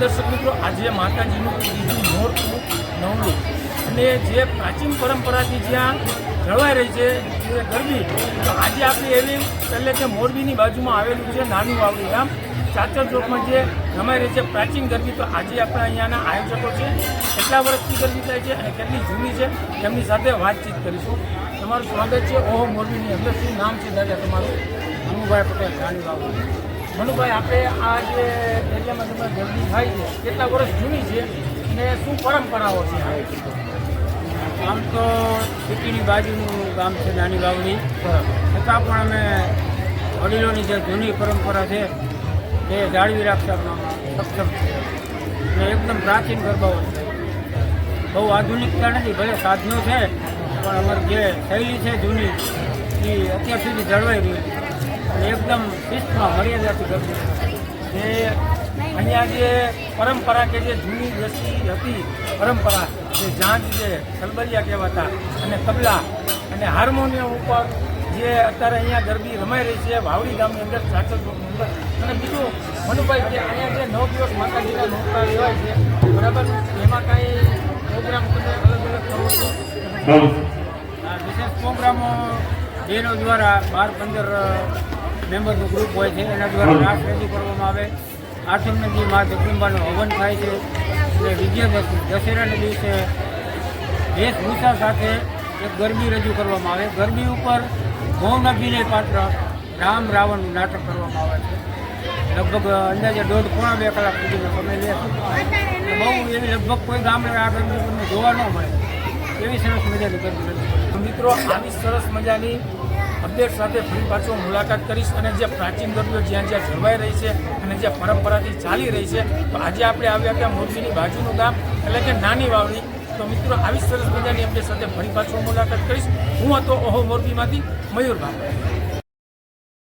દર્શક મિત્રો આજે માતાજીનું ત્રીજું નોરતું નવલું. અને જે પ્રાચીન પરંપરાથી જ્યાં જળવાઈ રહી છે. એ ગરબી તો આજે આપણે એવી પહેલે કે મોરબીની બાજુમાં આવેલું છે નાનું વાવડી ગામ ચાચર ચોકમાં જે રમાઈ રહી છે પ્રાચીન ગરબી તો આજે આપણા અહીંયાના આયોજકો છે. કેટલા વર્ષથી ગરબી થાય છે અને કેટલી જૂની છે તેમની સાથે વાતચીત કરીશું. તમારું સ્વાગત છે. ઓહો મોરબીની અંદર શું નામ છે દાદા તમારું? મનુભાઈ પટેલ નાની વાવડી મનુભાઈ આપણે આ જે એરિયામાં તમે ગરબી થાય છે કેટલા વર્ષ જૂની છે અને શું પરંપરાઓ છે? આમ તો સિટીની બાજુનું ગામ છે નાની વાવડી છતાં પણ અમે વડીલોની જે જૂની પરંપરા છે, તે જાળવી રાખતા સક્ષમ છે અને એકદમ પ્રાચીન ગરબાઓ છે. બહુ આધુનિકતા નથી, ભલે સાધનો છે, પણ અમારી જે શૈલી છે જૂની, એ અત્યાર સુધી જળવાઈ રહી અને એકદમ શિસ્તમાં, મર્યાદાથી ગરબી. જે અહીંયા જે પરંપરા કે જે જૂની દેશી હતી પરંપરા, જે જાંજ છે કલબલિયા કહેવાતા, અને તબલા અને હાર્મોનિયમ ઉપર જે અત્યારે અહીંયા ગરબી રમાઈ રહી છે, વાવડી ગામની અંદર અંદર. અને બીજું, મનુભાઈ જે અહીંયા જે નવ દિવસ માતાજીના નોકરા લેવાય છે, બરાબર? એમાં કાંઈ પ્રોગ્રામ તમે અલગ અલગ કરો છો? વિશેષ પ્રોગ્રામો એનો દ્વારા બાર પંદર મેમ્બરનું ગ્રુપ હોય છે, એના દ્વારા રાસ રજૂ કરવામાં આવે. આઠમને દી મા જગદંબાનું હવન થાય છે. અને વિજયાદશમી દશેરાના દિવસે વેશભૂષા સાથે એક ગરબી રજૂ કરવામાં આવે. ગરબી ઉપર મૌન અભિનય પાત્ર રામ રાવણનું નાટક કરવામાં આવે છે. લગભગ અંદાજે દોઢ પોણા બે કલાક સુધીનો સમય લે બહુ એવી લગભગ કોઈ ગામડે આ ગરબી તમને જોવા ન મળે. એવી સરસ મજાની ગરબી રજૂ મિત્રો, આવી સરસ મજાની અપડેટ સાથે ફરી પાછો મુલાકાત કરીશ અને જે પ્રાચીન ગરબીઓ જ્યાં જ્યાં જળવાઈ રહી છે અને જે પરંપરાથી ચાલી રહી છે, તો આજે આપણે આવ્યા ત્યાં મોરબીની બાજુનું ગામ, એટલે કે નાની વાવડી. તો મિત્રો, આવી સરસ મજાની અપડેટ સાથે ફરી પાછો મુલાકાત કરીશ. હું હતો ઓહો મોરબીમાંથી મયુરભાઈ